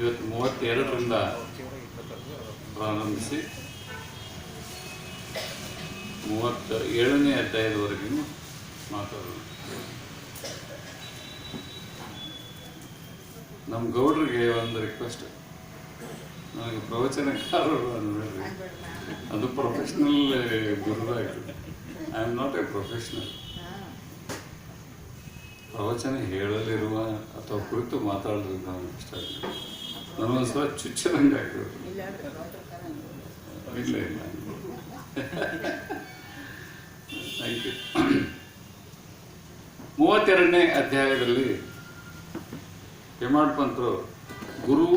ಇವತ್ತು ಮೂವತ್ತೆರಡರಿಂದ ಪ್ರಾರಂಭಿಸಿ ಮೂವತ್ತ ಏಳನೇ ಅಧ್ಯಾಯದವರೆಗೂ ಮಾತಾಡೋಣ. ನಮ್ಮ ಗೌಡ್ರಿಗೆ ಒಂದು ರಿಕ್ವೆಸ್ಟ್ ನನಗೆ ಪ್ರವಚನಕಾರರು ಅಂದರೆ ಅದು professional ಗುರುವಾಗಿದೆ. I am not a professional ಪ್ರವಚನ ಹೇಳಲಿರುವ ಅಥವಾ ಕುರಿತು ಮಾತಾಡೋದು ನನಗೆ ಇಷ್ಟ ಇಲ್ಲ ನನಗೊಂದ್ಸಲ ಚುಚ್ಚದಂಗೆ ಆಗಿರೋದು ಇಲ್ಲ ಇಲ್ಲ. ಥ್ಯಾಂಕ್ ಯು ಮೂವತ್ತೆರಡನೇ ಅಧ್ಯಾಯದಲ್ಲಿ ಹೆಮಾಡ್ ಪಂತರು ಗುರು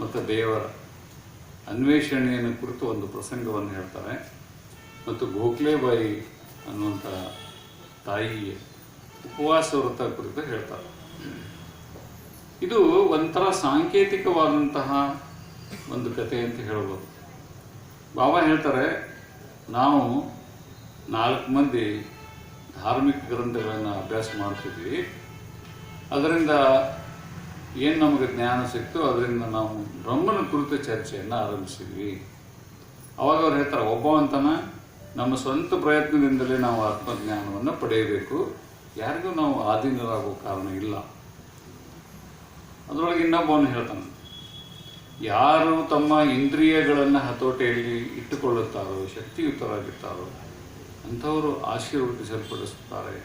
ಮತ್ತು ದೇವರ ಅನ್ವೇಷಣೆಯನ್ನು ಕುರಿತು ಒಂದು ಪ್ರಸಂಗವನ್ನು ಹೇಳ್ತಾರೆ. ಮತ್ತು ಗೋಖಲೆಬಾಯಿ ಅನ್ನುವಂಥ ತಾಯಿಯ ಉಪವಾಸ ವ್ರತ ಕುರಿತು ಹೇಳ್ತಾರೆ. ಇದು ಒಂಥರ ಸಾಂಕೇತಿಕವಾದಂತಹ ಒಂದು ಕಥೆ ಅಂತ ಹೇಳ್ಬೋದು. ಬಾಬಾ ಹೇಳ್ತಾರೆ, ನಾವು ನಾಲ್ಕು ಮಂದಿ ಧಾರ್ಮಿಕ ಗ್ರಂಥಗಳನ್ನು ಅಭ್ಯಾಸ ಮಾಡ್ತಿದ್ವಿ. ಅದರಿಂದ ಏನು ನಮಗೆ ಜ್ಞಾನ ಸಿಕ್ತು ಅದರಿಂದ ನಾವು ಬ್ರಹ್ಮನ ಕುರಿತು ಚರ್ಚೆಯನ್ನು ಆರಂಭಿಸಿದ್ವಿ. ಅವಾಗ ಅವ್ರು ಹೇಳ್ತಾರೆ ಒಬ್ಬವಂತನ ನಮ್ಮ ಸ್ವಂತ ಪ್ರಯತ್ನದಿಂದಲೇ ನಾವು ಆತ್ಮಜ್ಞಾನವನ್ನು ಪಡೆಯಬೇಕು. ಯಾರಿಗೂ ನಾವು ಆಧೀನರಾಗೋ ಕಾರಣ ಇಲ್ಲ. ಅದರೊಳಗೆ ಇನ್ನೊಬ್ಬವನು ಹೇಳ್ತಾನೆ. ಯಾರು ತಮ್ಮ ಇಂದ್ರಿಯಗಳನ್ನು ಹತೋಟಿಯಲ್ಲಿ ಇಟ್ಟುಕೊಳ್ಳುತ್ತಾರೋ ಶಕ್ತಿಯುತರಾಗಿರ್ತಾರೋ ಅಂಥವರು ಆಶೀರ್ವದಿಸಲ್ಪಡಿಸುತ್ತಾರೆ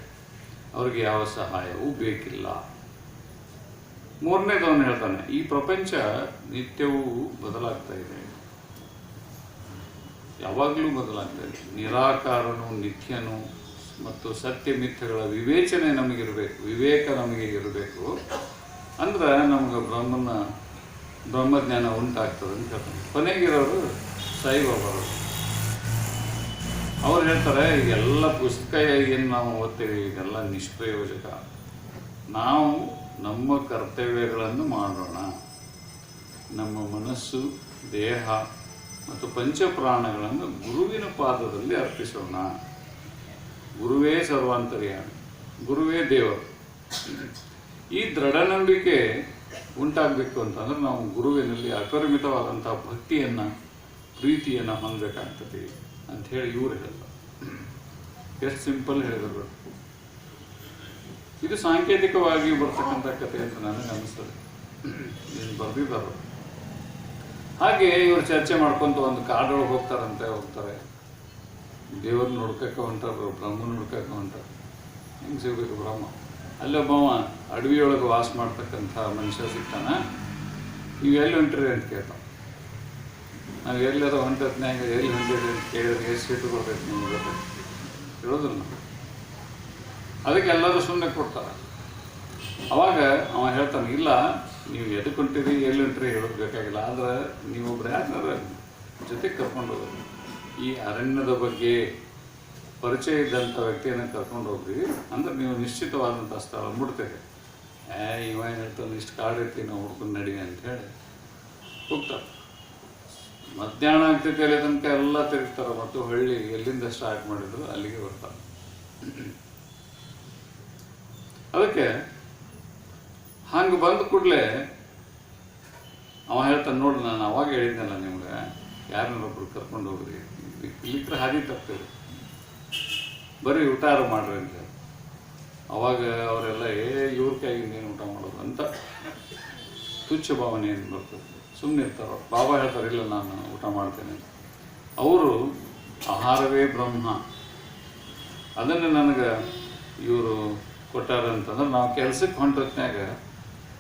ಅವರಿಗೆ ಯಾವ ಸಹಾಯವೂ ಬೇಕಿಲ್ಲ. ಮೂರನೇದವನು ಹೇಳ್ತಾನೆ, ಈ ಪ್ರಪಂಚ ನಿತ್ಯವೂ ಬದಲಾಗ್ತಾ ಇದೆ. ಯಾವಾಗಲೂ ಬದಲಾಗ್ತಾ ಇದೆ. ನಿರಾಕಾರನು, ನಿತ್ಯನು ಮತ್ತು ಸತ್ಯ ಮಿಥ್ಯಗಳ ವಿವೇಚನೆ ನಮಗಿರಬೇಕು, ವಿವೇಕ ನಮಗೆ ಇರಬೇಕು. ಅಂದ್ರೆ ನಮಗೆ ಬ್ರಹ್ಮನ ಬ್ರಹ್ಮಜ್ಞಾನ ಉಂಟಾಗ್ತದೆ ಅಂತ ಹೇಳ್ತಾರೆ. ಕೊನೆಗಿರೋರು ಸಾಯಿಬಾಬಾರು ಅವ್ರು. ಹೇಳ್ತಾರೆ ಎಲ್ಲ ಪುಸ್ತಕ ಏನು ನಾವು ಓದ್ತೀವಿ ಇದೆಲ್ಲ ನಿಷ್ಪ್ರಯೋಜಕ. ನಾವು ನಮ್ಮ ಕರ್ತವ್ಯಗಳನ್ನು ಮಾಡೋಣ. ನಮ್ಮ ಮನಸ್ಸು, ದೇಹ ಮತ್ತು ಪಂಚಪ್ರಾಣಗಳನ್ನು ಗುರುವಿನ ಪಾದದಲ್ಲಿ ಅರ್ಪಿಸೋಣ. ಗುರುವೇ ಸರ್ವಾಂತರ್ಯ ಗುರುವೇ ದೇವರು. ಈ ದೃಢ ನಂಬಿಕೆ ಉಂಟಾಗಬೇಕು ಅಂತಂದ್ರೆ ನಾವು ಗುರುವಿನಲ್ಲಿ ಅಪರಿಮಿತವಾದಂಥ ಭಕ್ತಿಯನ್ನು, ಪ್ರೀತಿಯನ್ನು ಹೊಂದಬೇಕಾಗ್ತದೆ ಅಂತ ಹೇಳಿ ಇವರು ಹೇಳ ಎಷ್ಟು ಸಿಂಪಲ್ ಹೇಳಿದ್ರು. ಇದು ಸಾಂಕೇತಿಕವಾಗಿ ಬರ್ತಕ್ಕಂಥ ಕಥೆ ಅಂತ ನನಗೆ ಅನಿಸ್ತದೆ. ಏನು ಬರೆದಿದ್ದಾರೆ. ಹಾಗೆ ಇವರು ಚರ್ಚೆ ಮಾಡ್ಕೊಂತ ಒಂದು ಕಾಡೊಳಗೆ ಹೋಗ್ತಾರಂತೆ, ಹೋಗ್ತಾರೆ. ದೇವರು ನೋಡ್ಕಕ್ಕೆ ಹೊಂಟಾರ ಬ್ರಹ್ಮನ ನೋಡ್ಕಕ್ಕೆ ಹೊಂಟಾರ ಹೆಂಗೆ ಸಿಗ್ಬೇಕು ಬ್ರಹ್ಮ? ಅಲ್ಲೊಬ್ಬವ ಅಡವಿಯೊಳಗೆ ವಾಸ ಮಾಡ್ತಕ್ಕಂಥ ಮನುಷ್ಯ ಸಿಗ್ತಾನ. ನೀವು ಎಲ್ಲಿ ಹೊಂಟ್ರಿ ಅಂತ ಕೇಳ್ತಾವ. ನಾವು ಎಲ್ಲಿ ಅದ ಹೊಂಟತ್ನಾಗ ಎಲ್ಲಿ ಹೊಂಟಿರಿ ಅಂತ ಕೇಳಿದ್ರೆ ಎಷ್ಟು ಸೀಟು ಕೊಡ್ಬೇಕು ನಿಮ್ಗೆ ಗೊತ್ತೈತಿ ಹೇಳೋದಿಲ್ಲ ಅದಕ್ಕೆ ಎಲ್ಲರೂ ಸುಮ್ಮನೆ ಕೊಡ್ತಾರೆ. ಅವಾಗ ಅವ ಹೇಳ್ತಾನೆ, ಇಲ್ಲ, ನೀವು ಎದಕ್ಕೆ ಹೊಂಟಿರಿ, ಎಲ್ಲಿ ಹೊಂಟ್ರಿ ಹೇಳೋದು ಬೇಕಾಗಿಲ್ಲ. ಆದ್ರೆ ನೀವೊಬ್ರು ಯಾರನ್ನಾರ ಜೊತೆಗೆ ಕರ್ಕೊಂಡು ಈ ಅರಣ್ಯದ ಬಗ್ಗೆ ಪರಿಚಯ ಇದ್ದಂಥ ವ್ಯಕ್ತಿಯನ್ನು ಕರ್ಕೊಂಡು ಹೋಗ್ರಿ. ಅಂದರೆ ನೀವು ನಿಶ್ಚಿತವಾದಂಥ ಸ್ಥಳ ಮುಡ್ತೇವೆ ಏ, ಇವ ಏನು ಹೇಳ್ತಾನೆ ಇಷ್ಟು ಇರ್ತೀವಿ ನಾವು ಹುಡ್ಕೊಂಡು ನಡಿ ಅಂತ ಹೇಳಿ ಹೋಗ್ತಾರೆ. ಮಧ್ಯಾಹ್ನ ಆಗ್ತೈತೆ ಅಲ್ಲಿ ತನಕ ಎಲ್ಲ ತಿರುಗ್ತಾರೆ. ಮತ್ತು ಹಳ್ಳಿ ಎಲ್ಲಿಂದ ಸ್ಟಾರ್ಟ್ ಮಾಡಿದ್ರು ಅಲ್ಲಿಗೆ ಬರ್ತಾರೆ. ಅದಕ್ಕೆ ಹಂಗೆ ಬಂದ ಕೂಡಲೇ ಅವ ಹೇಳ್ತಾನೆ, ನೋಡಿ, ನಾನು ಅವಾಗ ಹೇಳಿದ್ನಲ್ಲ ನಿಮ್ಗೆ ಯಾರನ್ನೊಬ್ರು ಕರ್ಕೊಂಡು ಹೋಗ್ರಿ. ಇಲ್ಲಿ ಹಾದಿ ತಪ್ತೀರಿ ಬರೀ ಊಟಾರ ಮಾಡ್ರಿ ಅಂತ ಅವಾಗ ಅವರೆಲ್ಲ, ಏ, ಇವ್ರ ಕೈಗೆ ನೀನು ಊಟ ಮಾಡೋದು? ಅಂತ. ತುಚ್ಛ ಭಾವನೆ ಏನು ಬರ್ತದೆ? ಸುಮ್ಮನೆ ಇರ್ತಾರ? ಬಾಬಾ ಹೇಳ್ತಾರೆ, ಇಲ್ಲ, ನಾನು ಊಟ ಮಾಡ್ತೇನೆ ಅವರು ಆಹಾರವೇ ಬ್ರಹ್ಮ. ಅದನ್ನು ನನಗೆ ಇವರು ಕೊಟ್ಟಾರ ಅಂತಂದ್ರೆ, ನಾವು ಕೆಲ್ಸಕ್ಕೆ ಹೊಂಟತ್ನಾಗ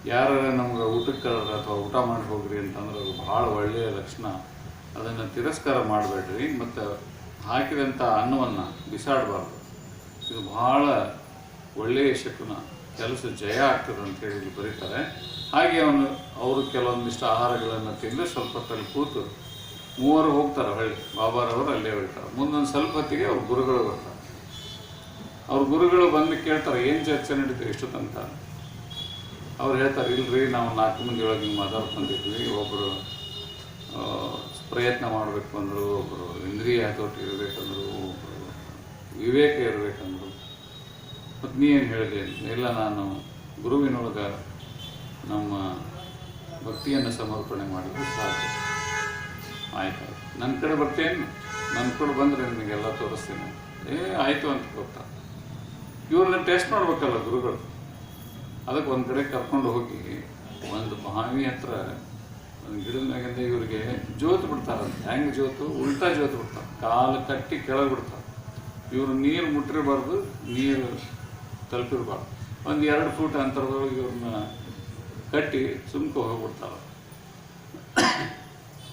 ಯಾರು ನಮ್ಗೆ ಊಟಕ್ಕೆ ಅಥವಾ ಊಟ ಮಾಡಿ ಹೋಗ್ರಿ ಅಂತಂದ್ರೆ, ಅದು ಭಾಳ ಒಳ್ಳೆಯ ಲಕ್ಷಣ. ಅದನ್ನು ತಿರಸ್ಕಾರ ಮಾಡಬೇಡ್ರಿ, ಮತ್ತು ಹಾಕಿದಂಥ ಅನ್ನವನ್ನು ಬಿಸಾಡಬಾರ್ದು. ಇದು ಭಾಳ ಒಳ್ಳೆಯ ಶಕುನ, ಕೆಲಸ ಜಯ ಆಗ್ತದೆ ಅಂತ ಹೇಳಿ ಬರೀತಾರೆ. ಹಾಗೆ ಅವನು, ಅವರು ಕೆಲವೊಂದಿಷ್ಟು ಆಹಾರಗಳನ್ನು ತಿಂದು ಸ್ವಲ್ಪ ಹೊತ್ತಲ್ಲಿ ಕೂತು ಮೂವರು ಹೋಗ್ತಾರೆ ಹಳ್ಳಿ, ಬಾಬಾರವರು ಅಲ್ಲೇ ಹೇಳ್ತಾರೆ ಮುಂದೊಂದು ಸ್ವಲ್ಪ ಹೊತ್ತಿಗೆ ಅವ್ರ ಗುರುಗಳು ಬರ್ತಾರೆ. ಅವ್ರ ಗುರುಗಳು ಬಂದು ಕೇಳ್ತಾರೆ, ಏನು ಚರ್ಚೆ ನಡೀತು ಇಷ್ಟು ತನಕ ಅವ್ರು ಹೇಳ್ತಾರೆ, ಇಲ್ರಿ, ನಾವು ನಾಲ್ಕು ಮಂದಿ ಒಳಗೆ ಹಿಂಗೆ ಮಾತಾಡ್ಕೊಂಡಿದ್ವಿ ಒಬ್ಬರು ಪ್ರಯತ್ನ ಮಾಡಬೇಕು ಅಂದರು ಒಬ್ಬರು ಇಂದ್ರಿಯ ಹತೋಟಿ ಇರಬೇಕಂದ್ರು ಒಬ್ಬರು ವಿವೇಕ ಇರಬೇಕಂದ್ರು. ಮತ್ತು ನೀ ಏನು ಹೇಳಿದೆ? ಎಲ್ಲ ನಾನು ಗುರುವಿನೊಳಗೆ ನಮ್ಮ ಭಕ್ತಿಯನ್ನು ಸಮರ್ಪಣೆ ಮಾಡಿದ್ರೆ ಸಾಧ್ಯ ಆಯ್ತು. ನನ್ನ ಕಡೆ ಬರ್ತೇನು. ನನ್ನ ಕಡೆ ಬಂದರೆ ನಿಮಗೆಲ್ಲ ತೋರಿಸ್ತೀನಿ. ಏ, ಆಯಿತು ಅಂತ ಗೊತ್ತಾ? ಇವ್ರನ್ನ ಟೆಸ್ಟ್ ಮಾಡ್ಬೇಕಲ್ಲ ಗುರುಗಳು. ಅದಕ್ಕೆ ಒಂದು ಕಡೆ ಕರ್ಕೊಂಡು ಹೋಗಿ, ಒಂದು ಬಾವಿ ಹತ್ರ ಗಿಡದ ಮ್ಯಾಗಿಂದ ಇವರಿಗೆ ಜೋತು ಬಿಡ್ತಾರಂತೆ ಹೆಂಗೆ ಜೋತು? ಉಲ್ಟಾ ಜೋತು ಬಿಡ್ತಾರೆ. ಕಾಲು ಕಟ್ಟಿ ಕೆಳಗೆ ಬಿಡ್ತಾರೆ. ಇವರು ನೀರು ಮುಟ್ಟಿರಬಾರ್ದು, ನೀರು ತಲುಪಿರಬಾರ್ದು. ಒಂದು ಎರಡು ಫೂಟ್ ಅಂತರದೊಳಗೆ ಇವ್ರನ್ನ ಕಟ್ಟಿ ಸುಮ್ಕೆ ಹೋಗ್ಬಿಡ್ತಾರೆ.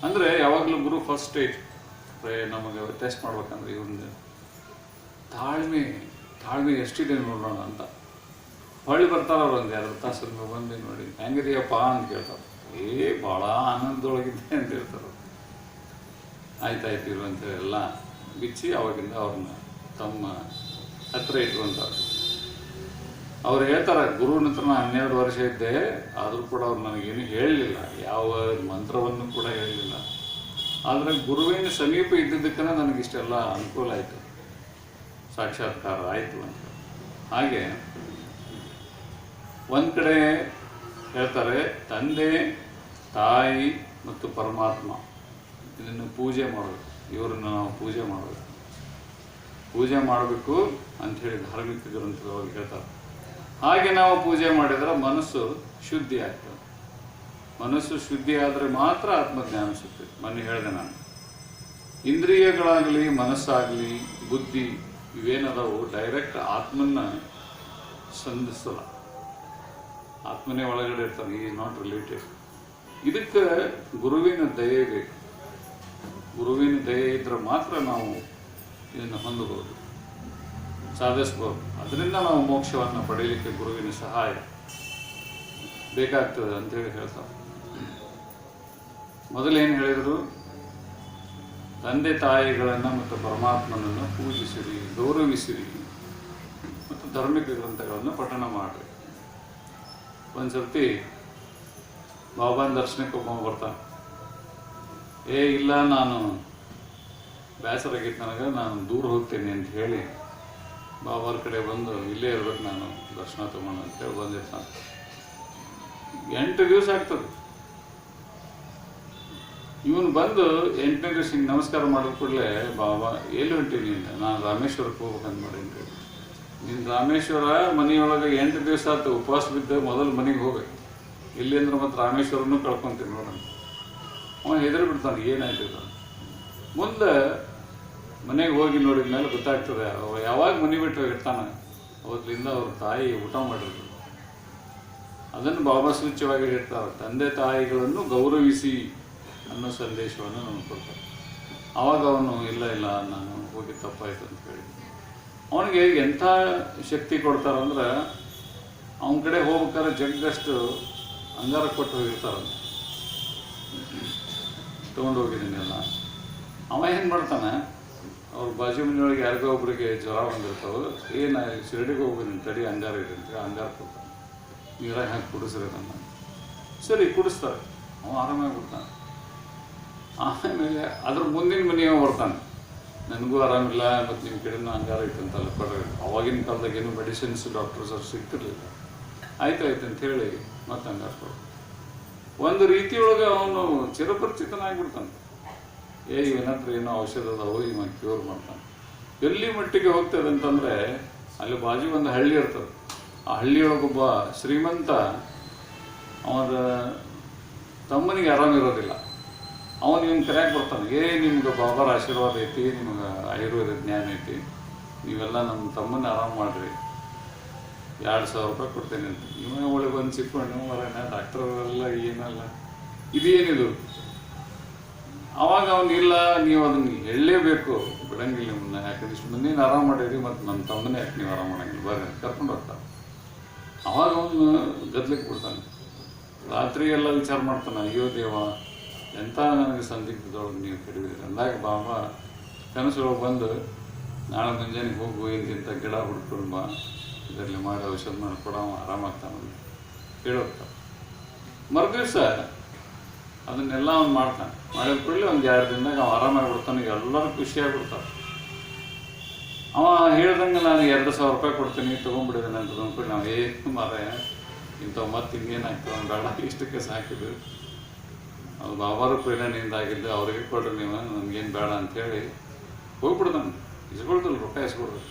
ಅಂದರೆ ಯಾವಾಗಲೂ ಗುರು ಫಸ್ಟ್ ಸ್ಟೇಜ್ ನಮಗೆ ಟೆಸ್ಟ್ ಮಾಡ್ಬೇಕಂದ್ರೆ ಇವ್ರನ್ನ ತಾಳ್ಮೆ ತಾಳ್ಮೆ ಎಷ್ಟಿದೆ ನೋಡೋಣ ಅಂತ. ಹೊಳ್ಳಿ ಬರ್ತಾರೆ ಅವ್ರು ಒಂದು ಎರಡು ತಾಸು ಬಂದು ನೋಡಿ. ಹೆಂಗಿದೆಯಪ್ಪ ಅಂತ ಕೇಳ್ತಾರೆ. ಏ, ಭಾಳ ಆನಂದದೊಳಗಿದ್ದೆ ಅಂತ ಆಯ್ತು ಆಯ್ತಾಯ್ತು ಇರು ಅಂತ ಎಲ್ಲ ಬಿಚ್ಚಿ ಅವಾಗಿಂದ ಅವ್ರನ್ನ ತಮ್ಮ ಹತ್ರ ಇಟ್ಕೊಂತಾರೆ ಅವ್ರು ಹೇಳ್ತಾರೆ ಗುರುವಿನ ಹತ್ರ ನಾನು ಹನ್ನೆರಡು ವರ್ಷ ಇದ್ದೆ, ಆದರೂ ಕೂಡ ಅವ್ರು ನನಗೇನು ಹೇಳಲಿಲ್ಲ ಯಾವ ಮಂತ್ರವನ್ನು ಕೂಡ ಹೇಳಲಿಲ್ಲ ಆದರೆ ಗುರುವಿನ ಸಮೀಪ ಇದ್ದಿದ್ದಕ್ಕನ ನನಗಿಷ್ಟೆಲ್ಲ ಅನುಕೂಲ ಆಯಿತು. ಸಾಕ್ಷಾತ್ಕಾರ ಆಯಿತು ಅಂತ. ಹಾಗೆ ಒಂದು ಕಡೆ ಹೇಳ್ತಾರೆ, ತಂದೆ ತಾಯಿ ಮತ್ತು ಪರಮಾತ್ಮ ಇದನ್ನು ಪೂಜೆ ಮಾಡಬೇಕು ಇವರನ್ನು ನಾವು ಪೂಜೆ ಮಾಡಬೇಕು ಪೂಜೆ ಮಾಡಬೇಕು ಅಂಥೇಳಿ ಧಾರ್ಮಿಕ ಗ್ರಂಥದೊಳಗೆ ಹೇಳ್ತಾರೆ. ಹಾಗೆ ನಾವು ಪೂಜೆ ಮಾಡಿದರೆ ಮನಸ್ಸು ಶುದ್ಧಿ ಆಗ್ತದೆ. ಮನಸ್ಸು ಶುದ್ಧಿ ಆದರೆ ಮಾತ್ರ ಆತ್ಮಜ್ಞಾನ ಸಿಗ್ತದೆ. ಮೊನ್ನೆ ಹೇಳಿದೆ ನಾನು. ಇಂದ್ರಿಯಗಳಾಗಲಿ, ಮನಸ್ಸಾಗಲಿ, ಬುದ್ಧಿ ಇವೇನದವು ಡೈರೆಕ್ಟ್ ಆತ್ಮನ್ನ ಸಂಧಿಸಲ್ಲ. ಆತ್ಮನೇ ಒಳಗಡೆ ಇರ್ತಾನೆ ಈ ನಾಟ್ ರಿಲೇಟೆಡ್ ಇದಕ್ಕೆ ಗುರುವಿನ ದಯೆ ಬೇಕು. ಗುರುವಿನ ದಯೆ ಇದ್ರೆ ಮಾತ್ರ ನಾವು ಇದನ್ನು ಹೊಂದಬಹುದು. ಸಾಧಿಸ್ಬೋದು. ಅದರಿಂದ ನಾವು ಮೋಕ್ಷವನ್ನು ಪಡೆಯಲಿಕ್ಕೆ ಗುರುವಿನ ಸಹಾಯ ಬೇಕಾಗ್ತದೆ ಅಂತೇಳಿ ಹೇಳ್ತಾರೆ. ಮೊದಲೇನು ಹೇಳಿದರು? ತಂದೆ ತಾಯಿಗಳನ್ನು ಮತ್ತು ಪರಮಾತ್ಮನನ್ನು ಪೂಜಿಸಿರಿ, ಗೌರವಿಸಿರಿ ಮತ್ತು ಧಾರ್ಮಿಕ ಗ್ರಂಥಗಳನ್ನು ಪಠಣ ಮಾಡಿರಿ. ಒಂದು ಸರ್ತಿ ಬಾಬಾನ ದರ್ಶನಕ್ಕೆ ಒಬ್ಬ ಬರ್ತಾನೆ ಏ, ಇಲ್ಲ, ನಾನು ಬೇಸರಾಗಿತ್ತು ನನಗೆ, ನಾನು ದೂರ ಹೋಗ್ತೇನೆ ಅಂತ ಹೇಳಿ ಬಾಬಾರ ಕಡೆ ಬಂದು ಇಲ್ಲೇ ಇರ್ಬೇಕು ನಾನು, ದರ್ಶನ ತಗೊಂಡು ಅಂತೇಳಿ ಬಂದಿರ್ತಾನೆ ಎಂಟು ದಿವಸ ಆಗ್ತದೆ. ಇವನು ಬಂದು ಎಂಟನೇ ದಿವಸ ಹಿಂಗೆ ನಮಸ್ಕಾರ ಮಾಡಿದ ಕೂಡಲೇ ಬಾಬಾ, ಎಲ್ಲಿ ಹೊಂಟೀನಿ ಅಂತ ನಾನು ರಾಮೇಶ್ವರಕ್ಕೆ ಹೋಗ್ಬೇಕಂತ ಹೇಳಿ. ನಿನ್ನ ರಾಮೇಶ್ವರ ಮನೆಯೊಳಗೆ ಎಂಟು ದಿವಸ ಆಯ್ತು ಉಪವಾಸ ಬಿದ್ದು, ಮೊದಲು ಮನೆಗೆ ಹೋಗ್ಬೇಕು ಇಲ್ಲಿ ಅಂದ್ರೆ ಮತ್ತೆ ರಾಮೇಶ್ವರನು ಕಳ್ಕೊಂತೀನಿ ನೋಡೋಣ ಅವನು ಹೆದರಿ ಬಿಡ್ತಾನೆ, ಏನಾಯ್ತು ಮುಂದೆ ಮನೆಗೆ ಹೋಗಿ ನೋಡಿದ ಮೇಲೆ ಗೊತ್ತಾಗ್ತದೆ, ಅವ ಯಾವಾಗ ಮನೆ ಬಿಟ್ಟು ಇರ್ತಾನೆ. ಅವತ್ತಿಂದ ಅವ್ರ ತಾಯಿ ಊಟ ಮಾಡಿರ್ತಾರೆ ಅದನ್ನು ಬಾಬಾ ಹೇಳ್ತಾರೆ, ತಂದೆ ತಾಯಿಗಳನ್ನು ಗೌರವಿಸಿ ಅನ್ನೋ ಸಂದೇಶವನ್ನು ನಮ್ಗೆ ಕೊಡ್ತಾರೆ. ಆವಾಗ ಅವನು, ಇಲ್ಲ ಇಲ್ಲ, ನಾನು ಹೋಗಿ ತಪ್ಪಾಯ್ತು ಅಂತ ಹೇಳಿ. ಅವನಿಗೆ ಎಂಥ ಶಕ್ತಿ ಕೊಡ್ತಾರಂದ್ರೆ, ಅವನ ಕಡೆ ಹೋಗ್ಬೇಕಾದ್ರೆ ಜಗ್ಗಷ್ಟು ಅಂಗಾರ ಕೊಟ್ಟು ಹೋಗಿರ್ತಾರಂತೆ ತೊಗೊಂಡು ಹೋಗಿದ್ದೀನಿ ಎಲ್ಲ ಅವ ಏನು ಮಾಡ್ತಾನೆ? ಅವ್ರ ಬಾಜು ಮನೆಯೊಳಗೆ ಯಾರಿಗೋ ಒಬ್ಬರಿಗೆ ಜ್ವರ ಬಂದಿರ್ತಾವೆ. ಏನು ಶಿರಡಿಗೆ ಹೋಗಿದ್ದೀನಿ ತಡಿ, ಅಂಗಾರ ಇದೆ ಅಂತ ಅಂಗಾರ ಕೊಡ್ತಾನೆ. ನೀರಾಗಿ ಹಾಕಿ ಕುಡಿಸ್ರಿ ನನ್ನ ಸರಿ, ಕುಡಿಸ್ತಾರೆ. ಅವ ಆರಾಮಾಗಿ ಬಿಡ್ತಾನೆ. ಆಮೇಲೆ ಅದ್ರ ಮುಂದಿನ ಮನೆಯವ ಬರ್ತಾನೆ. ನನಗೂ ಆರಾಮಿಲ್ಲ ಮತ್ತು ನಿಮ್ಮ ಕಡೆನೂ ಅಂಗಾರ ಇತ್ತು ಅಂತಲ್ಲ ಕೊಡ್ರಿ ಅವಾಗಿನ ಕಾಲದಾಗ ಏನು ಮೆಡಿಸಿನ್ಸ್ ಡಾಕ್ಟರ್ಸ್ ಅವ್ರು ಸಿಗ್ತಿರ್ಲಿಲ್ಲ. ಆಯ್ತು ಆಯ್ತು ಅಂತ ಹೇಳಿ ಮತ್ತೆ ಅಂಗಾರ ಕೊಡು ಒಂದು ರೀತಿಯೊಳಗೆ ಅವನು ಚಿರಪರಿಚಿತನಾಗ್ಬಿಡ್ತಾನೆ. ಏ ಇವನ ಏನೋ ಔಷಧ ಅದಾವೋ ಇವ ಕ್ಯೂರ್ ಮಾಡ್ತಾನೆ. ಎಲ್ಲಿ ಮಟ್ಟಿಗೆ ಹೋಗ್ತದೆ ಅಂತಂದ್ರೆ, ಅಲ್ಲಿ ಬಾಜು ಒಂದು ಹಳ್ಳಿ ಇರ್ತದೆ. ಆ ಹಳ್ಳಿಯೊಳಗೊಬ್ಬ ಶ್ರೀಮಂತ, ಅವನ ತಮ್ಮನಿಗೆ ಆರಾಮಿರೋದಿಲ್ಲ ಅವನು ಇವನು ಕರೆಯಾಗಿ ಬರ್ತಾನೆ. ಏ, ನಿಮ್ಗೆ ಬಾಬಾರ ಆಶೀರ್ವಾದ ಐತಿ, ನಿಮ್ಗೆ ಆಯುರ್ವೇದ ಜ್ಞಾನ ಐತಿ, ನೀವೆಲ್ಲ ನಮ್ಮ ತಮ್ಮನ ಆರಾಮ ಮಾಡ್ರಿ. ಎರಡು ಸಾವಿರ ರೂಪಾಯಿ ಕೊಡ್ತೇನೆ ಅಂತ. ಇವನೇ ಒಳಗೆ ಬಂದು ಸಿಕ್ಕೊಂಡು ಮರಣ ಡಾಕ್ಟರ್ ಅಲ್ಲ ಏನಲ್ಲ. ಇದೇನಿದು? ಅವಾಗ ಅವನಿಲ್ಲ ನೀವು ಅದನ್ನ ಹೇಳಲೇಬೇಕು. ಬಿಡಂಗಿಲ್ಲ ನಿಮ್ಮನ್ನ ಯಾಕಂದ್ರೆ ಇಷ್ಟು ಮಂದಿನ ಆರಾಮ ಮಾಡಿರಿ, ಮತ್ತು ನನ್ನ ತಮ್ಮನೇ ಯಾಕೆ ನೀವು ಆರಾಮ ಮಾಡಂಗಿಲ್ಲ? ಬರ್ರಿ ಕರ್ಕೊಂಡು ಹೋಗ್ತಾನೆ ಅವಾಗ ಅವನು ಗದ್ಲಿಕ್ಕೆ ಬಿಡ್ತಾನೆ. ರಾತ್ರಿ ಎಲ್ಲ ವಿಚಾರ ಮಾಡ್ತಾನೆ, ಅಯ್ಯೋ ದೇವ ಎಂಥ ನನಗೆ ಸಂದಿಗ್ಧದೊಳಗೆ ನೀವು ಕಡಿಮೆ ಅಂದಾಗ ಬಾಬಾ ಕನಸೊಳಗೆ ಬಂದು, ನಾಳೆ ಮುಂಜಾನೆ ಹೋಗು ಇಂತ ಗಿಡ ಹುಡ್ಕೊಂಡು ಇದರಲ್ಲಿ ಮಾಡಿ, ಔಷಧ ಮಾಡಿ ಕೊಡವ ಆರಾಮಾಗ್ತಾನೆ ಹೇಳೋಗ್ತಾನೆ ಮರುದಿವಸ ಅದನ್ನೆಲ್ಲ ಅವ್ನು ಮಾಡ್ತಾನೆ. ಮಾಡಿದ ಕೂಡಲೇ ಒಂದು ಎರಡು ದಿನದಾಗ ಅವ ಆರಾಮಾಗಿ ಎಲ್ಲರೂ ಖುಷಿಯಾಗ್ಬಿಡ್ತಾರೆ. ಅವ ಹೇಳ್ದಂಗೆ ನಾನು ಎರಡು ಸಾವಿರ ರೂಪಾಯಿ ಕೊಡ್ತೀನಿ ತೊಗೊಂಡ್ಬಿಡಿದ್ದೇನೆ ಅಂತ ಅಂದ್ಕೊಂಡು ನಾವು ಏನು ಮಾರ, ಇಂಥವು ಮತ್ತೆ ಇನ್ನೇನಾಗ್ತದೆ ಬೇಡ ಇಷ್ಟಕ್ಕೆ ಸಾಕಿದ್ದು. ಅದು ಬಾಬಾರು ಪ್ರೇರಣೆಯಿಂದ ಆಗಿದ್ದು, ಅವ್ರಿಗೆ ಕೊಡ್ರಿ ನೀವು, ನನಗೇನು ಬೇಡ ಅಂಥೇಳಿ ನಮ್ಗೆ. ಇಸ್ಕೊಳ್ದಲ್ಲ ರೊಕ್ಕ ಇಸ್ಕೊಡ್ರಿ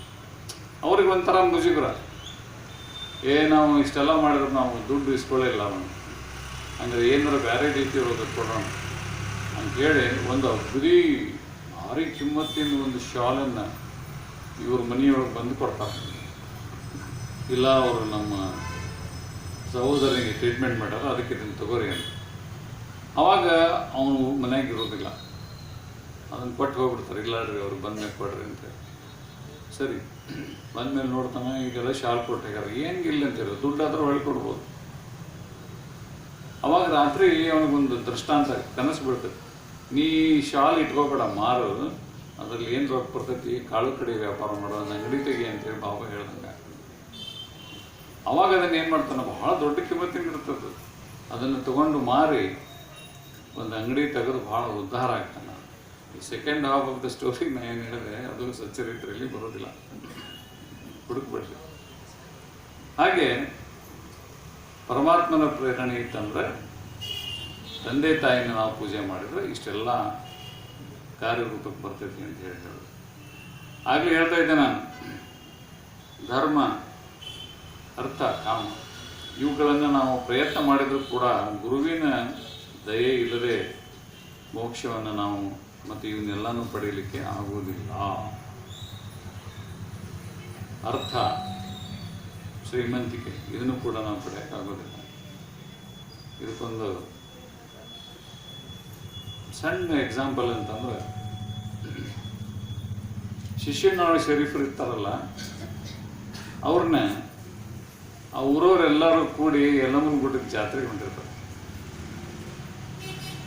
ಅವ್ರಿಗೆ ಒಂಥರ ಮುಜುಗರ. ಏ, ನಾವು ಇಷ್ಟೆಲ್ಲ ಮಾಡಿದ್ರೆ ನಾವು ದುಡ್ಡು ಇಸ್ಕೊಳ್ಳಿಲ್ಲ ಅವನು. ಹಂಗಾರೆ ಏನಾರು ಬೇರೆ ರೀತಿ ಇರೋದು ಕೊಡೋಣ ಅಂಥೇಳಿ ಒಂದು ಅಗ್ರಿ ಭಾರಿ ಕಿಮ್ಮತ್ತಿನ ಒಂದು ಶಾಲನ್ನು ಇವ್ರ ಮನೆಯೊಳಗೆ ಬಂದು ಕೊಡ್ತಾರೆ. ಇಲ್ಲ, ಅವರು ನಮ್ಮ ಸಹೋದರನಿಗೆ ಟ್ರೀಟ್ಮೆಂಟ್ ಮಾಡ್ಯಾರ ಅದಕ್ಕೆ ಇದನ್ನು ತಗೋರಿ ಅಂತ. ಆವಾಗ ಅವನು ಮನ್ಯಾಗ ಇರೋದಿಲ್ಲ. ಅದನ್ನು ಕೊಟ್ಟು ಹೋಗ್ಬಿಡ್ತಾರೆ ಇಲ್ಲಾಡ್ರಿ ಅವ್ರು ಬಂದ್ಮೇಲೆ ಕೊಡ್ರಿ ಅಂತ ಸರಿ. ಬಂದ್ಮೇಲೆ ನೋಡ್ತಾನೆ, ಈಗೆಲ್ಲ ಶಾಲ್ ಕೊಟ್ಟಾಗ ಅಂತೇಳಿ ದುಡ್ಡು ದುಡ್ಡಾದ್ರೂ ಹೊಳ್ಳಿ ಕೊಡ್ಬೋದು ಅವಾಗ ರಾತ್ರಿ ಅವನಿಗೊಂದು ದೃಷ್ಟಾಂತ, ಕನಸು ಬೀಳ್ತದೆ ನೀ ಶಾಲ್ ಇಟ್ಕೋಬೇಡ, ಮಾರು. ಅದ್ರಲ್ಲಿ ಏನು ರೊಕ್ಕ ಬರ್ತೈತಿ? ಕಾಳು ಕಡೆ ವ್ಯಾಪಾರ ಮಾಡೋ ಅಂಗಡಿ ತೆಗಿ ಅಂತೇಳಿ ಬಾಬಾ ಹೇಳ್ದಂಗೆ. ಅವಾಗ ಅದನ್ನ ಏನು ಮಾಡ್ತಾನೆ? ಬಹಳ ದೊಡ್ಡ ಕಿಮ್ಮತ್ತಿನ ಇರ್ತದೆ. ಅದನ್ನು ತಗೊಂಡು ಮಾರಿ, ಒಂದು ಅಂಗಡಿ ತೆಗೆದು ಭಾಳ ಉದ್ಧಾರ ಆಗ್ತಾನೆ. ಈ second half of the story ನಾ ಏನು ಹೇಳಿದೆ, ಅದು ಸಚ್ಚರಿತ್ರೆಯಲ್ಲಿ ಬರೋದಿಲ್ಲ. ಹುಡುಕ್ಬೇಡ್ರಿ. ಹಾಗೆ, ಪರಮಾತ್ಮನ ಪ್ರೇರಣೆ ಇತ್ತಂದರೆ, ತಂದೆ ತಾಯಿನ ನಾವು ಪೂಜೆ ಮಾಡಿದರೆ ಇಷ್ಟೆಲ್ಲ ಕಾರ್ಯರೂಪಕ್ಕೆ ಬರ್ತೈತಿ ಅಂತ ಹೇಳಿ ಹೇಳೋದು ಆಗಲೇ ಹೇಳ್ತಾ ಇದ್ದೆ ನಾನು. ಧರ್ಮ, ಅರ್ಥ, ಕಾಮ, ಇವುಗಳನ್ನು ನಾವು ಪ್ರಯತ್ನ ಮಾಡಿದರೂ ಕೂಡ ಗುರುವಿನ ದಯೆ ಇಲ್ಲದೆ ಮೋಕ್ಷವನ್ನು ನಾವು ಮತ್ತು ಇವನ್ನೆಲ್ಲನೂ ಪಡೆಯಲಿಕ್ಕೆ ಆಗುವುದಿಲ್ಲ. ಅರ್ಥ. ಶ್ರೀಮಂತಿಕೆ ಇದನ್ನು ಕೂಡ ನಾವು ಪಡೆಯೋಕ್ಕಾಗೋದಿಲ್ಲ ಇದಕ್ಕೊಂದು ಸಣ್ಣ ಎಕ್ಸಾಂಪಲ್ ಅಂತಂದ್ರೆ, ಶಿಷ್ಯನಾಳು ಶರೀಫರು ಇರ್ತಾರಲ್ಲ, ಅವ್ರನ್ನ ಆ ಊರವರೆಲ್ಲರೂ ಕೂಡಿ ಎಲ್ಲಮ್ಮನ ಗುಡ್ಡಕ್ಕೆ ಜಾತ್ರೆಗೆ ಹೊಂಟಿರ್ತಾರೆ.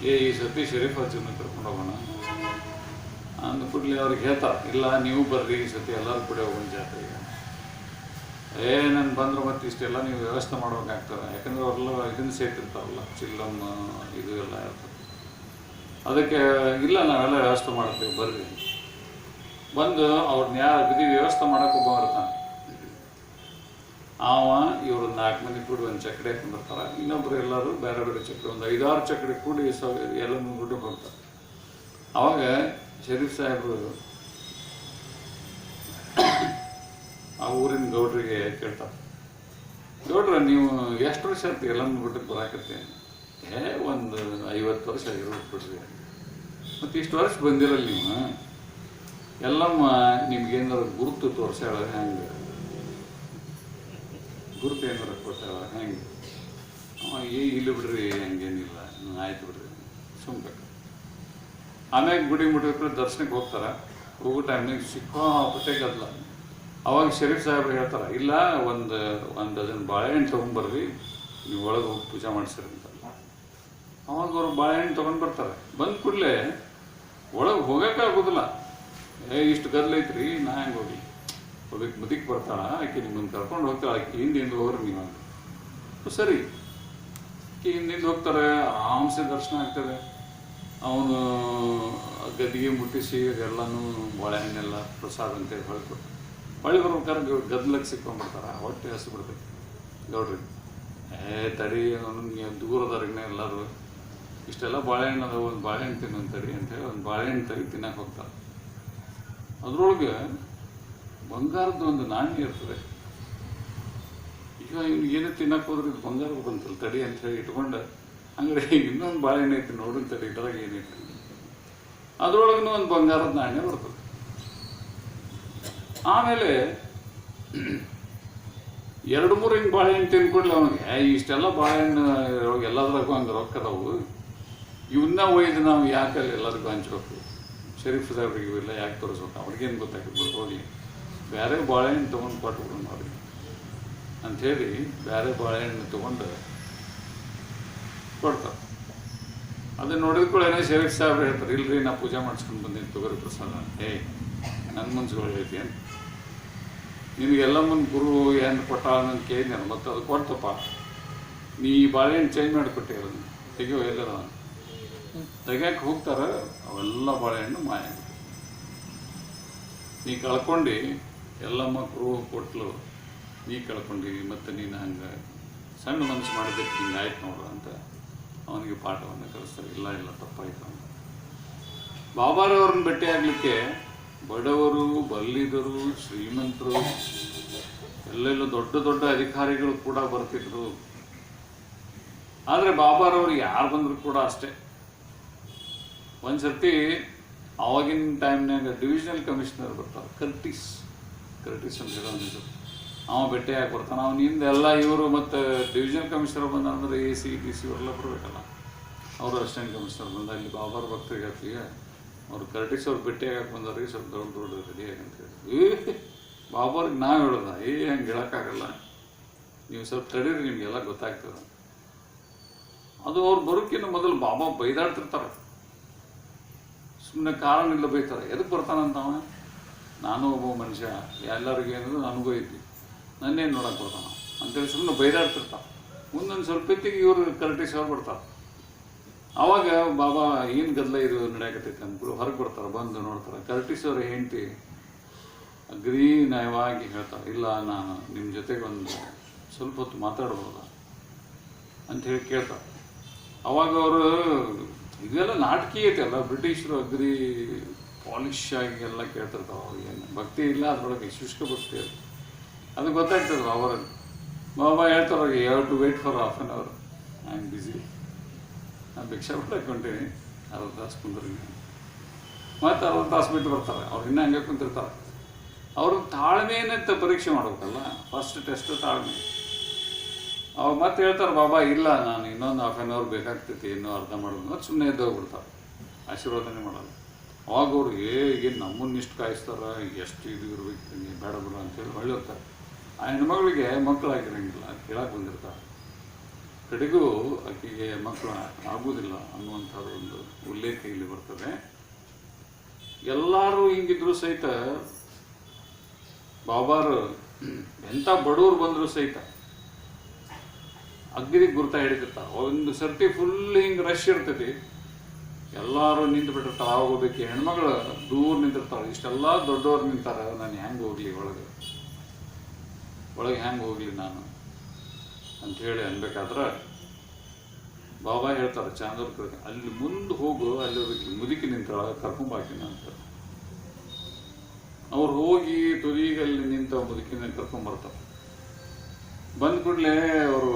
ಏ, ಈ ಸತಿ ಶರೀಫ್ ಅಜ್ಜನ ಕರ್ಕೊಂಡು ಹೋಗೋಣ. ಅಂದ ಕೂಡಲೇ ಅವ್ರಿಗೆ ಹೇಳ್ತಾರೆ, ಇಲ್ಲ, ನೀವು ಬರ್ರಿ, ಈ ಸತಿ ಎಲ್ಲರೂ ಕೂಡ ಹೋಗೋಣ ಜಾತ್ರೆಗೆ ಏ, ನಾನು ಬಂದ್ರೆ ಮತ್ತೆ ಇಷ್ಟೆಲ್ಲ ನೀವು ವ್ಯವಸ್ಥೆ ಮಾಡ್ಬೇಕಾಗ್ತದೆ. ಯಾಕಂದ್ರೆ ಅವರೆಲ್ಲ ಇದನ್ನು ಸೇರ್ತಿರ್ತಾವಲ್ಲ ಚಿಲ್ಲಮ್ಮ ಇದು ಎಲ್ಲ ಇರ್ತದೆ. ಅದಕ್ಕೆ, ಇಲ್ಲ, ನಾವೆಲ್ಲ ವ್ಯವಸ್ಥೆ ಮಾಡ್ತೀವಿ, ಬರ್ರಿ. ಬಂದು ಅವ್ರನ್ನ ಯಾರು ವಿಧಿ ವ್ಯವಸ್ಥೆ ಮಾಡೋಕೆ ಒಬ್ಬ ಇರ್ತಾನೆ ಅವ, ಇವರು ನಾಲ್ಕು ಮಂದಿ ಕೂಡಿ ಒಂದು ಚಕಡೆ ಹಾಕೊಂಡಿರ್ತಾರೆ ಇನ್ನೊಬ್ರು ಎಲ್ಲರೂ ಬೇರೆ ಬೇರೆ ಚಕಡೆ, ಒಂದು ಐದಾರು ಚಕ್ರೆ ಕೂಡಿ ಸ ಎಲ್ಲ ಮುಂದೆ ಹೋಗ್ತಾರೆ. ಅವಾಗ ಶರೀಫ್ ಸಾಹೇಬರು ಆ ಊರಿನ ಗೌಡ್ರಿಗೆ ಕೇಳ್ತಾರೆ. ಗೌಡ್ರ, ನೀವು ಎಷ್ಟು ವರ್ಷ ಆಯ್ತು ಎಲ್ಲಮ್ಮ ಬಿಟ್ಟು ಬರಾಕತ್ತೆ? ಏ, ಒಂದು ಐವತ್ತು ವರ್ಷ ಆಗಿರೋದು ಬಿಡ್ರಿ ಮತ್ತು ಇಷ್ಟು ವರ್ಷ ಬಂದಿರಲ್ಲ ನೀವು? ಎಲ್ಲಮ್ಮ, ನಿಮ್ಗೇನಾದ್ರು ಗುರುತು ತೋರಿಸ್ಯಾಳ? ಹೆಂಗೆ? ಗುರುತು ಏನಾರ ಕೊಟ್ಟಾಳ? ಹೆಂಗೆ? ಅವ, ಏ, ಇಲ್ಲಿ ಬಿಡ್ರಿ, ಹಂಗೇನಿಲ್ಲ. ಆಯ್ತು ಬಿಡ್ರಿ. ಸುಮ್ಬೇಕು ಆಮ್ಯಾಗ ಗುಡಿ ಮುಟ್ಟಿದ್ರೆ ದರ್ಶನಕ್ಕೆ ಹೋಗ್ತಾರೆ. ಹೋಗೋ ಟೈಮ್ನಾಗ ಸಿಕ್ಕಾಪಟ್ಟೆ ಗದ್ದಲ. ಅವಾಗ ಶರೀಫ್ ಸಾಹೇಬ್ರು ಹೇಳ್ತಾರೆ, ಇಲ್ಲ, ಒಂದು ಒಂದು ಡಜನ್ ಬಾಳೆಹಣ್ಣು ತೊಗೊಂಡ್ಬರ್ರಿ ನೀವು ಒಳಗೆ ಹೋಗಿ ಪೂಜೆ ಮಾಡಿಸ್ರಿ ಅಂತ. ಅವಾಗ ಅವ್ರು ಬಾಳೆಹಣ್ಣು ತೊಗೊಂಡು ಬರ್ತಾರೆ. ಬಂದ ಕೂಡಲೇ ಒಳಗೆ ಹೋಗೋಕ್ಕಾಗೋದಿಲ್ಲ ಏ, ಇಷ್ಟು ಗದ್ದಲೈತ್ರಿ ನಾ ಹೆಂಗೆ ಹೋಗಿ? ಒಬ್ಬಕ್ಕೆ ಮುದಿಕ್ ಬರ್ತಾಳ ಆಕೆ ನಿಮ್ಮನ್ನು ಕರ್ಕೊಂಡು ಹೋಗ್ತಾಳೆ, ಆಕೆ ಹಿಂದಿಂದ ಹೋಗ್ರಿ ನೀವು ಅಂತ. ಸರಿ, ಆಕೆ ಹಿಂದಿಂದ ಹೋಗ್ತಾರೆ ಆರಾಮ್ಸೆ ದರ್ಶನ ಆಗ್ತದೆ. ಅವನು ಗದ್ದಿಗೆ ಮುಟ್ಟಿಸಿ ಎಲ್ಲನೂ ಬಾಳೆಹಣ್ಣೆಲ್ಲ ಪ್ರಸಾದ ಅಂತೇಳಿ ಹೇಳ್ಕೊಟ್ಟು ಹೊಳ್ಳಿ ಬರ್ಬೇಕಾದ್ರೆ ಗದ್ದಲಕ್ಕೆ ಸಿಕ್ಕೊಂಡ್ಬಿಡ್ತಾರೆ, ಹೊಟ್ಟೆ ಹಸಿ ಬಿಡ್ತೈತಿ ಗೌಡ್ರಿ ಏ ತಡಿ, ಅವ್ನಿಗೆ ದೂರದವ್ರಿಗೆ ಎಲ್ಲರೂ ಇಷ್ಟೆಲ್ಲ ಬಾಳೆಹಣ್ಣು ಅದಾವ, ಒಂದು ಬಾಳೆಹಣ್ಣು ತಿನ್ನೊಂದು ತಡಿ ಅಂತೇಳಿ ಒಂದು ಬಾಳೆಹಣ್ಣು ತರಿ ತಿನ್ನಕ್ಕೆ ಹೋಗ್ತಾರೆ. ಅದರೊಳಗೆ ಬಂಗಾರದ ಒಂದು ನಾಣ್ಯ ಇರ್ತದೆ. ಈಗ ಇವ್ನಿಗೆ ಏನು ತಿನ್ನಕ್ಕೆ ಹೋದ್ರೆ ಇದು ಬಂಗಾರ ಬಂತಲ್ಲ ತಡಿ ಅಂತ ಹೇಳಿ ಇಟ್ಕೊಂಡು ಅಂಗಡಿ ಇನ್ನೊಂದು ಬಾಳೆಹಣ್ಣು ಐತಿ ನೋಡಿನ ತಡಿ ಇದ್ರಾಗ ಏನೈತಿ ಅದ್ರೊಳಗೂ ಒಂದು ಬಂಗಾರದ ನಾಣ್ಯ ಬರ್ತದೆ. ಆಮೇಲೆ ಎರಡು ಮೂರು ಹಿಂಗೆ ಬಾಳೆಹಣ್ಣು ತಿನ್ಕೊಡ್ಲಿ ಅವನಿಗೆ ಇಷ್ಟೆಲ್ಲ ಬಾಳೆಹಣ್ಣು ಎಲ್ಲದ್ರಾಗೂ ಹಂಗೆ ರೊಕ್ಕ ಅದಾವು. ಇವನ್ನ ಒಯ್ದು ನಾವು ಯಾಕೆ ಅಲ್ಲಿ ಎಲ್ಲರಿಗೂ ಹಂಚ್ಬೇಕು? ಶರೀಫ್ ಸಾಹೇಬ್ರಿಗೆ ಇವೆಲ್ಲ ಯಾಕೆ ತೋರಿಸ್ಬೇಕು? ಅವ್ರಿಗೇನು ಗೊತ್ತಾಗಿರ್ಬೋದು ಹೋಗಿ ಬೇರೆ ಬಾಳೆಹಣ್ಣು ತೊಗೊಂಡು ಕೊಟ್ಬಿಡೋಣ ಅವ್ರಿಗೆ ಅಂಥೇಳಿ ಬೇರೆ ಬಾಳೆಹಣ್ಣು ತೊಗೊಂಡು ಕೊಡ್ತಾರೆ ಅದನ್ನ ನೋಡಿದ ಕೂಡ ಶರೀಫ್ ಸಾಹೇಬ್ರು ಹೇಳ್ತಾರೆ. ಇಲ್ರಿ, ನಾ ಪೂಜೆ ಮಾಡಿಸ್ಕೊಂಡು ಬಂದೀನಿ ತೊಗರಿ ಪ್ರಸಾದ ಏಯ್ ನನ್ನ ಮನ್ಸುಗಳು ಅಂತ ನಿನಗೆಲ್ಲ ಮುಂದೆ ಗುರು ಏನು ಕೊಟ್ಟ ಅಂತ ಕೇಳಿದ್ದೆ ಮತ್ತೆ ಅದು ಕೊಡ್ತಪ್ಪ ನೀ ಬಾಳೆಹಣ್ಣು ಚೇಂಜ್ ಮಾಡಿಕೊಟ್ಟೆ ಅದನ್ನು. ತೆಗಿಯೋ ಎಲ್ಲರ ತೆಗಿಯಕ್ಕೆ ಹೋಗ್ತಾರೆ, ಅವೆಲ್ಲ ಬಾಳೆಹಣ್ಣು ಮಾಯ. ನೀ ಕಳ್ಕೊಂಡು, ಎಲ್ಲಮ್ಮ ಗುರು ಕೊಟ್ಲು, ನೀ ಕಳ್ಕೊಂಡು, ಮತ್ತೆ ನೀನು ಹಂಗೆ ಸಣ್ಣ ಮನಸ್ಸು ಮಾಡಿದ್ದಕ್ಕೆ ಹಿಂಗೆ ಆಯ್ತು ನೋಡು ಅಂತ. ಅವನಿಗೆ ಪಾಠವನ್ನು ಕಲಿಸ್ತಾರೆ. ಇಲ್ಲ ಇಲ್ಲ, ತಪ್ಪಾಯಿತು ಅಂತ. ಬಾಬಾರವ್ರನ್ನ ಭೇಟಿ ಆಗಲಿಕ್ಕೆ ಬಡವರು ಬಲ್ಲಿದರು ಶ್ರೀಮಂತರು, ಎಲ್ಲೆಲ್ಲೋ ದೊಡ್ಡ ದೊಡ್ಡ ಅಧಿಕಾರಿಗಳು ಕೂಡ ಬರ್ತಿದ್ರು. ಆದರೆ ಬಾಬಾರವ್ರು ಯಾರು ಬಂದರೂ ಕೂಡ ಅಷ್ಟೇ. ಒಂದು ಸರ್ತಿ ಆವಾಗಿನ ಟೈಮ್ನಾಗ ಡಿವಿಷನಲ್ ಕಮಿಷನರ್ ಬರ್ತಾರೆ, ಕರ್ಟಿಸ್. ಕರ್ಟಿಸ್ ಅಂತ ಹೇಳೋ ಒಂದು ಭೇಟಿ ಬರ್ತಾನೆ ಹಿಂದೆ ಎಲ್ಲ ಇವರು ಮತ್ತು ಡಿವಿಷನ್ ಕಮಿಷನರ್ ಬಂದ ಅಂದ್ರೆ ಎ ಸಿ ಡಿ ಸಿ ಇವರೆಲ್ಲ ಬರಬೇಕಲ್ಲ. ಅವರು ಅಸಿಸ್ಟೆಂಟ್ ಕಮಿಷನರ್ ಬಂದ ಇಲ್ಲಿ ಬಾಬಾರ ಭಕ್ತರಿಗೆ ಹೇಳ್ತೀವಿ. ಅವ್ರು ಕರ್ಟಿಸ್ ಅವ್ರು ಭೇಟಿಯಾಗಕ್ಕೆ ಬಂದವ್ರಿಗೆ ಸ್ವಲ್ಪ ದೊಡ್ಡ ದೊಡ್ಡ ರೆಡಿ ಅಂತ ಏ, ಬಾಬಾರಿಗೆ ನಾವು ಹೇಳೋದ? ಏ, ಹಂಗೆ ಹೇಳೋಕ್ಕಾಗಲ್ಲ. ನೀವು ಸ್ವಲ್ಪ ತಡೀರಿ, ನಿಮಗೆಲ್ಲ ಗೊತ್ತಾಗ್ತದೆ ಅದು ಅವ್ರು ಬರೋಕ್ಕಿಂತ ಮೊದಲು ಬಾಬಾ ಬೈದಾಡ್ತಿರ್ತಾರೆ. ಸುಮ್ಮನೆ ಕಾರಣ ಇಲ್ಲ ಬೈತಾರೆ. ಎದಕ್ಕೆ ಬರ್ತಾನಂತ ಅವ? ನಾನು ಒಬ್ಬ ಮನುಷ್ಯ. ಎಲ್ಲರಿಗೂ ಏನಿದ್ರು ನನಗೂ ಐತಿ ನನ್ನೇನು ನೋಡಕ್ಕೆ ಬರ್ತಾನ? ಅಂತೇಳಿ ಸುಮ್ಮನೆ ಬೈದಾಡ್ತಿರ್ತಾವೆ ಮುಂದೊಂದು ಸ್ವಲ್ಪ ಹೊತ್ತಿಗೆ ಇವರು ಕರೆಕ್ಟಿಸ್ ಅವ್ರು ಬರ್ತಾರೆ ಅವಾಗ ಬಾಬಾ, ಏನು ಗದ್ದಲ ಇದು ನಡೆಯಕತ್ತೈತೆ ಅಂದ್ಬಿಟ್ಟು ಹೊರಗೆ ಬರ್ತಾರೆ, ಬಂದು ನೋಡ್ತಾರೆ. ಕರ್ಟಿಸೋರು ಹೆಂಡತಿ ಅಗ್ರೀನಯವಾಗಿ ಹೇಳ್ತಾರೆ ಇಲ್ಲ, ನಾನು ನಿಮ್ಮ ಜೊತೆಗೆ ಒಂದು ಸ್ವಲ್ಪ ಹೊತ್ತು ಮಾತಾಡ್ಬೋದ? ಹೇಳಿ ಕೇಳ್ತಾರೆ ಅವಾಗ ಅವರು, ಇದೆಲ್ಲ ನಾಟಕೀಯತೆ ಅಲ್ಲ, ಬ್ರಿಟಿಷರು ಅಗ್ರಿ ಪಾಲಿಶ್ ಆಗಿ ಎಲ್ಲ ಕೇಳ್ತಿರ್ತಾವೆ. ಅವ್ರಿಗೆ ಭಕ್ತಿ ಇಲ್ಲ, ಅದರೊಳಗೆ ಶುಷ್ಕ ಭಕ್ತಿ ಅದು. ಅದು ಗೊತ್ತಾಗ್ತದಲ್ಲ ಅವರಲ್ಲಿ. ಬಾಬಾ ಹೇಳ್ತಾರೆ ಯಾವ to wait for half an hour I am busy ನಾನು ಭಿಕ್ಷಾ ಬಿಡಕ್ಕೆ ಹೊಂಟೀನಿ ಅರ್ಧ ತಾಸು ಕುಂದ್ರಿ ಮತ್ತು ಅರ್ಧ ತಾಸು ಬಿಟ್ಟು ಬರ್ತಾರೆ. ಅವ್ರು ಇನ್ನೂ ಹಂಗೆ ಕುಂತಿರ್ತಾರೆ. ಅವರು ತಾಳ್ಮೆಯನ್ನೇ ಪರೀಕ್ಷೆ ಮಾಡ್ಬೇಕಲ್ಲ. ಫಸ್ಟ್ ಟೆಸ್ಟ್ ತಾಳ್ಮೆ. ಅವ್ರು ಮತ್ತೆ ಹೇಳ್ತಾರೆ, ಬಾಬಾ, ಇಲ್ಲ, ನಾನು ಇನ್ನೊಂದು ಹಾಫ್ ಆನ್ ಅವರ್ ಬೇಕಾಗ್ತೈತಿ. ಇನ್ನೂ ಅರ್ಧ ಮಾಡೋದು. ಮತ್ತು ಸುಮ್ಮನೆ ಎದ್ದೋಗ್ಬಿಡ್ತಾರೆ ಆಶೀರ್ವಾದನೆ ಮಾಡೋದು. ಅವಾಗ ಅವ್ರಿಗೆ ಏನು ನಮ್ಮನ್ನು ಇಷ್ಟು ಕಾಯಿಸ್ತಾರೆ? ಎಷ್ಟು ಇದು ಇರ್ಬೇಕು? ಬೇಡ ಬಿಡು ಅಂತೇಳಿ ಹೊಳ್ಳಿ ಹೋಗ್ತಾರೆ. ಆ ಹೆಣ್ಮಗಳಿಗೆ ಮಕ್ಕಳಾಗಿರಂಗಿಲ್ಲ ಕೇಳಕ್ಕೆ ಬಂದಿರ್ತಾರೆ ಕಡೆಗೂ ಆಕೆಗೆ ಮಕ್ಕಳು ಆಗುವುದಿಲ್ಲ ಅನ್ನುವಂಥದ್ದು ಒಂದು ಉಲ್ಲೇಖ ಇಲ್ಲಿ ಬರ್ತದೆ. ಎಲ್ಲರೂ ಹಿಂಗಿದ್ರು ಸಹಿತ ಬಾಬಾರು ಎಂಥ ಬಡವರು ಬಂದರೂ ಸಹಿತ ಅಗ್ರಿ ಗುರ್ತಾ ಹಿಡಿದಿರ್ತಾರೆ ಒಂದು ಸರ್ತಿ ಫುಲ್ ಹಿಂಗೆ ರಶ್ ಇರ್ತೈತಿ. ಎಲ್ಲರೂ ನಿಂತು ಬಿಟ್ಟಿರ್ತಾರೆ ಹೋಗ್ಬೇಕು. ಹೆಣ್ಮಗಳು ದೂರ ನಿಂತಿರ್ತಾರೆ ಇಷ್ಟೆಲ್ಲ ದೊಡ್ಡವ್ರು ನಿಂತಾರೆ. ನಾನು ಹೆಂಗೆ ಹೋಗಲಿ ಒಳಗೆ? ಒಳಗೆ ಹೆಂಗೆ ಹೋಗಲಿ ನಾನು ಅಂತ ಹೇಳಿ ಅನ್ಬೇಕಾದ್ರೆ ಬಾಬಾ ಹೇಳ್ತಾರೆ ಚಾಂದೂರ್ ಅಲ್ಲಿ ಮುಂದೆ ಹೋಗು, ಅಲ್ಲಿ ಅದಕ್ಕೆ ಮುದುಕಿ ನಿಂತಾಳ ಕರ್ಕೊಂಬಾಕಿನ ಅಂತ. ಅವ್ರು ಹೋಗಿ ತುದಿಗಲ್ಲಿ ನಿಂತ ಮುದುಕಿನ ಕರ್ಕೊಂಬರ್ತಾರೆ. ಬಂದ ಕೂಡಲೇ ಅವರು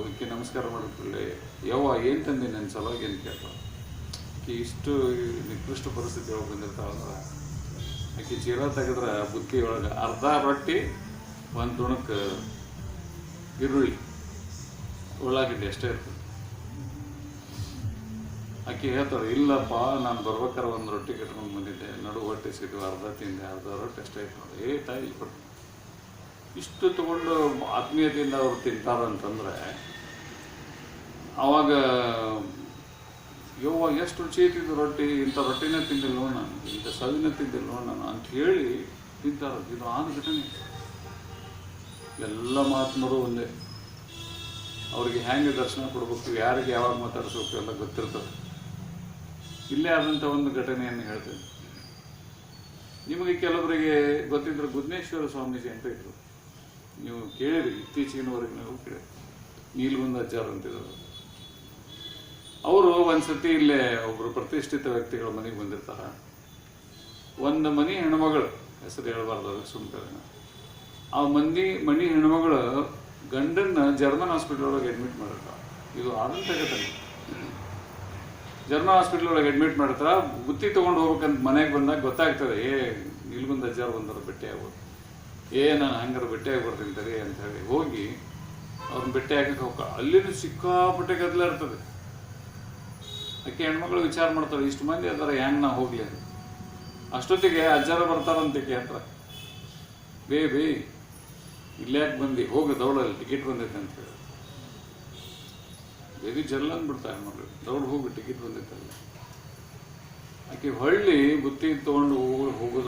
ಅದಕ್ಕೆ ನಮಸ್ಕಾರ ಮಾಡಿದ ಕೂಡಲೇ ಯಾವ ಏನು ತಂದೆ ನನ್ನ ಸಲುವಾಗಿ ಏನು ಕೇಳ್ತಾರೆ. ಆಕೆ ಇಷ್ಟು ನಿಕೃಷ್ಟ ಪರಿಸ್ಥಿತಿ ಒಳಗೆ ಬಂದಿರ್ತಾಳೆ ಅಂದ್ರೆ ಆಕೆ ಚೀರ ತೆಗೆದ್ರೆ ಬುತ್ತಿ ಒಳಗೆ ಅರ್ಧ ರೊಟ್ಟಿ ಒಂದು ತುಣಕ್ಕೆ ಈರುಳ್ಳಿ ಉಳ್ಳಾಗಡ್ಡಿ ಅಷ್ಟೇ ಇರ್ತದೆ. ಆಕೆ ಹೇಳ್ತಾರೆ ಇಲ್ಲಪ್ಪ, ನಾನು ಬರ್ಬೇಕಾರೆ ಒಂದು ರೊಟ್ಟಿ ಕಟ್ಕೊಂಡು ಬಂದಿದ್ದೆ. ನಡು ಹೊಟ್ಟೆ ಸಿಟ್ಟು ಅರ್ಧ ತಿಂದೆ. ಅರ್ಧ ರೊಟ್ಟಿ ಅಷ್ಟೇ ಇರ್ತದೆ. ಏ, ತಾಯಿ ಕೊಟ್ಟು ಇಷ್ಟು ತಗೊಂಡು ಆತ್ಮೀಯತೆಯಿಂದ ಅವ್ರು ತಿಂತಾರಂತಂದ್ರೆ ಆವಾಗ ಯವ್ವ, ಎಷ್ಟು ರುಚಿ ಐತಿದ್ದು ರೊಟ್ಟಿ? ಇಂಥ ರೊಟ್ಟಿನೇ ತಿಂದಿಲ್ಲ ನಾನು. ಇಂಥ ಸವಿನ ತಿಂದಿಲ್ವೋ ನಾನು. ಅಂತ ಹೇಳಿ ತಿಂತಾರ ಇದು ಆದ ಘಟನೆ. ಎಲ್ಲ ಮಹಾತ್ಮರು ಒಂದೇ. ಅವ್ರಿಗೆ ಹೆಂಗೆ ದರ್ಶನ ಕೊಡಬೇಕು, ಯಾರಿಗೆ ಯಾವಾಗ ಮಾತಾಡಿಸ್ಬೇಕು ಎಲ್ಲ ಗೊತ್ತಿರ್ತದೆ. ಇಲ್ಲೇ ಆದಂಥ ಒಂದು ಘಟನೆಯನ್ನು ಹೇಳ್ತೇನೆ. ನಿಮಗೆ ಕೆಲವರಿಗೆ ಗೊತ್ತಿದ್ರೆ ಬುದ್ನೇಶ್ವರ ಸ್ವಾಮೀಜಿ ಅಂತ ಇದ್ರು. ನೀವು ಕೇಳಿರಿ ಇತ್ತೀಚಿನವರೆಗೆ ನೀವು ಕೇಳಿ. ನೀಲ್ಗುಂದ ಅಜ್ಜಾರ್ ಅಂತಿದ್ರು ಅವರು ಒಂದ್ಸತಿ ಇಲ್ಲೇ ಒಬ್ಬರು ಪ್ರತಿಷ್ಠಿತ ವ್ಯಕ್ತಿಗಳ ಮನೆಗೆ ಬಂದಿರ್ತಾರೆ. ಒಂದು ಮನೆ ಹೆಣ್ಮಗಳು, ಹೆಸರು ಹೇಳಬಾರ್ದು ಸುಮ್ಮನೆ ಆ ಮಂದಿ ಮನಿ ಹೆಣ್ಮಗಳು ಗಂಡನ್ನ ಜರ್ಮನ್ ಹಾಸ್ಪಿಟಲ್ ಒಳಗೆ ಅಡ್ಮಿಟ್ ಮಾಡಿರ್ತಾರ ಇದು ಘಟನೆ ಜರ್ಮನ್ ಹಾಸ್ಪಿಟಲ್ ಒಳಗೆ ಅಡ್ಮಿಟ್ ಮಾಡ್ತಾರ ಬುತ್ತಿ ತಗೊಂಡು ಹೋಗ್ಬೇಕಂತ ಮನೆಗೆ ಬಂದಾಗ ಗೊತ್ತಾಗ್ತದೆ, ಏ ನಿಲ್ಗುಂದ ಅಜ್ಜಾರು ಬಂದರು ಭೇಟಿ ಆಗ್ಬೋದು. ಏ, ನಾನು ಹಂಗಾರ ಭೇಟಿ ಬರ್ತೀನಿ ಅಂತ ಹೇಳಿ ಹೋಗಿ ಅವ್ರನ್ನ ಭೇಟಿ ಹಾಕಕ್ಕೆ ಹೋಗ ಅಲ್ಲಿನೂ ಸಿಕ್ಕಾಪಟ್ಟೆ ಗದ್ದಲ ಇರ್ತದೆ. ಅದಕ್ಕೆ ಹೆಣ್ಮಕ್ಳು ವಿಚಾರ ಮಾಡ್ತಾರೆ ಇಷ್ಟು ಮಂದಿ ಅದರ ಹ್ಯಾಂಗ್ ನಾ ಹೋಗ್ಲಿ? ಅಷ್ಟೊತ್ತಿಗೆ ಅಜ್ಜಾರ ಬರ್ತಾರಂತ ಕೇಳ್ತಾರೆ ಬೇ ಬೇ ಇಲ್ಲ್ಯಾಕೆ ಬಂದು ಹೋಗಿ ದೌಡಲ್ಲಿ ಟಿಕೆಟ್ ಬಂದೈತೆ ಅಂತ ಹೇಳಿ. ಬೇರೆ ಜಲ್ಲ ಅಂದ್ಬಿಡ್ತಾರೆ ಮಗಳು. ದೌಡ್ ಹೋಗಿ ಟಿಕೆಟ್ ಬಂದೈತಲ್ಲ. ಆಕೆ ಹೊಳ್ಳಿ ಬುತ್ತಿ ತೊಗೊಂಡು ಹೋಗೋದು